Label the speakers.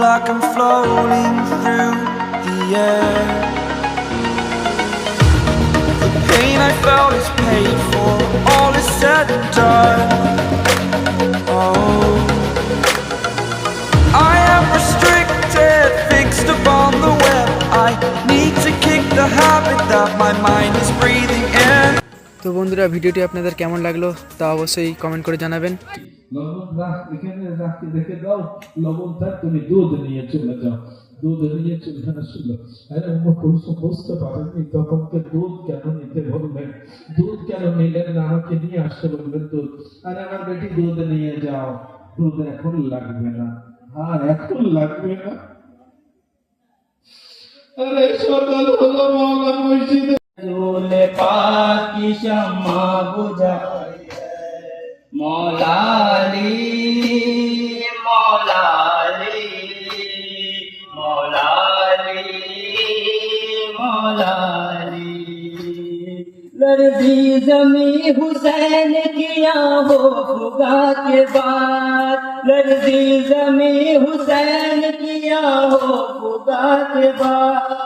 Speaker 1: like I'm floating through the air. The pain I felt is paid for, all is said and done. Oh, I am restricted, fixed upon the web. I need to kick the habit that my mind is breathing in.
Speaker 2: তো বন্ধুরা ভিডিওটি আপনাদের কেমন লাগল তা অবশ্যই comment করে জানাবেন
Speaker 3: লবণ রাখ, এখানে রাখতে রেখে দাও, লবণ থাক, তুমি দুধ নিয়ে চলে যাও। দুধ নিয়ে চলে আসলো আরে কুলসুম বুঝতে পারেননি তখনকে দুধ কেন নিতে বলবেন দুধ কেন নিলেন না? আমাকে নিয়ে আসতে বলবেন দুধ। আরে আমার বেটি, দুধ নিয়ে যাও। দুধ এখন লাগবে না। আর এখন লাগবে না? আরে সকাল হলো মৌলা মসজিদে।
Speaker 4: রোলে পাকি শামা বুঝাই মৌলালি لڑتی زمیں حسین کیا ہو خدا کے بعد۔ لڑتی زمیں حسین کیا ہو خدا کے بعد۔